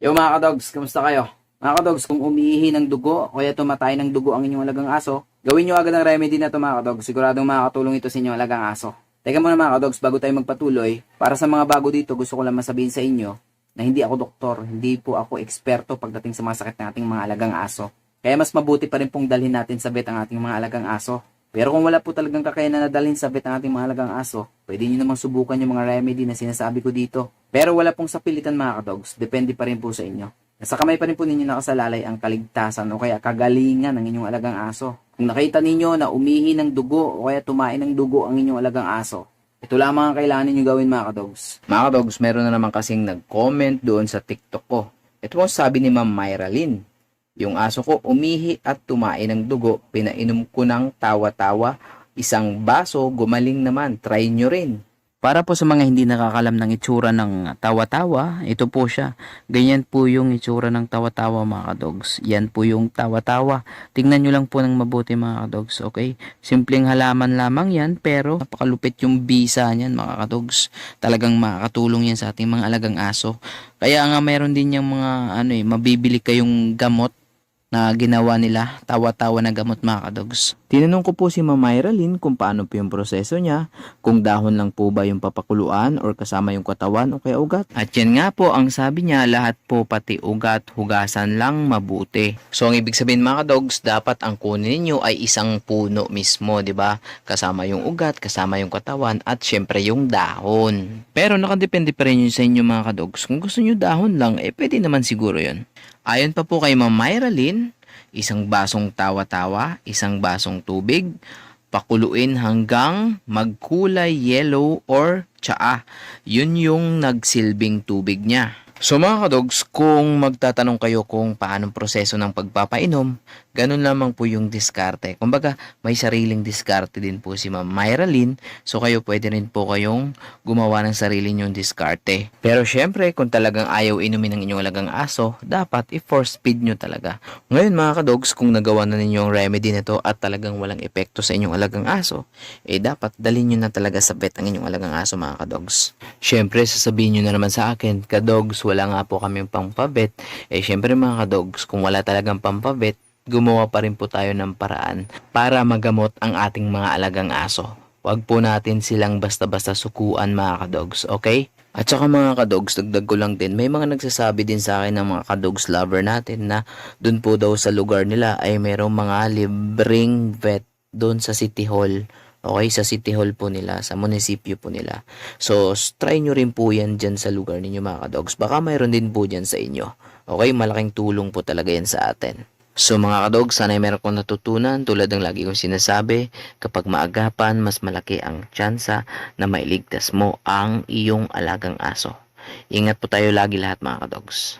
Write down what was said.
Yo mga kadogs, kamusta kayo? Mga kadogs, kung umiihi ng dugo o kaya tumatay ng dugo ang inyong alagang aso, gawin nyo agad ang remedy na ito mga kadogs. Siguradong makakatulong ito sa inyong alagang aso. Teka muna mga kadogs, bago tayo magpatuloy, para sa mga bago dito, gusto ko lang masabihin sa inyo na hindi ako doktor, hindi po ako eksperto pagdating sa mga sakit ng ating mga alagang aso. Kaya mas mabuti pa rin pong dalhin natin sa vet ang ating mga alagang aso. Pero kung wala po talagang kakayanan na dalhin sa vet ang ating mga alagang aso, pwede nyo namang subukan yung mga remedy na sinasabi ko dito. Pero wala pong sapilitan mga kadogs, depende pa rin po sa inyo. Nasa kamay pa rin po ninyo nakasalalay ang kaligtasan o kaya kagalingan ng inyong alagang aso. Kung nakita ninyo na umihi ng dugo o kaya tumain ng dugo ang inyong alagang aso, ito lamang ang kailangan ninyo gawin mga kadogs. Mga kadogs, meron na naman kasing nag-comment doon sa TikTok ko. Ito po sabi ni Ma'am Myra Lynn. Yung aso ko umihi at tumain ng dugo, pinainom ko ng tawa-tawa, isang baso, gumaling naman, try nyo rin. Para po sa mga hindi nakakalam ng itsura ng tawa-tawa, ito po siya. Ganyan po yung itsura ng tawa-tawa mga kadogs. Yan po yung tawa-tawa. Tingnan nyo lang po ng mabuti mga kadogs, okay? Simpleng halaman lamang yan, pero napakalupit yung bisa niyan mga kadogs. Talagang makakatulong yan sa ating mga alagang aso. Kaya nga meron din yung mga ano eh, mabibili kayong gamot na ginawa nila, tawa-tawa na gamot mga kadogs. Tinanong ko po si Ma'am Myra Lynn kung paano po yung proseso niya, kung dahon lang po ba yung papakuluan or kasama yung katawan o kaya ugat. At yan nga po ang sabi niya, lahat po pati ugat, hugasan lang mabuti. So ang ibig sabihin mga kadogs, dapat ang kunin niyo ay isang puno mismo, di ba? Kasama yung ugat, kasama yung katawan at syempre yung dahon. Pero nakadepende pa rin yun sa inyo mga kadogs. Kung gusto niyo dahon lang, eh pwede naman siguro yun. Ayon pa po kay Ma'am Myra isang basong tawa-tawa, isang basong tubig, pakuluin hanggang magkulay yellow or tsaa. Yun yung nagsilbing tubig niya. So mga kadogs, kung magtatanong kayo kung paano proseso ng pagpapainom, ganun lamang po yung diskarte. Kumbaga, may sariling diskarte din po si Ma'am Myra Lynn, so kayo pwede rin po kayong gumawa ng sarili nyong diskarte. Pero syempre, kung talagang ayaw inumin ng inyong alagang aso, dapat i-force feed nyo talaga. Ngayon mga kadogs, kung nagawa na ninyo ang remedy nito at talagang walang epekto sa inyong alagang aso, eh dapat dalhin nyo na talaga sa vet ang inyong alagang aso mga kadogs. Syempre, sasabihin nyo na naman sa akin, kadogs, wala nga po kami pampabet. Eh syempre mga kadogs, kung wala talagang pampabet, gumawa pa rin po tayo ng paraan para magamot ang ating mga alagang aso. Huwag po natin silang basta-basta sukuan mga kadogs, okay? At saka mga kadogs, dagdag ko lang din, may mga nagsasabi din sa akin ng mga kadogs lover natin na dun po daw sa lugar nila ay mayroong mga libreng vet doon sa City Hall. Okay, sa City Hall po nila, sa munisipyo po nila. So, try nyo rin po yan dyan sa lugar ninyo mga kadogs. Baka mayroon din po dyan sa inyo. Okay, malaking tulong po talaga yan sa atin. So mga kadogs, sana ay meron kong natutunan tulad ng lagi kong sinasabi, kapag maagapan, mas malaki ang tsansa na mailigtas mo ang iyong alagang aso. Ingat po tayo lagi lahat mga kadogs.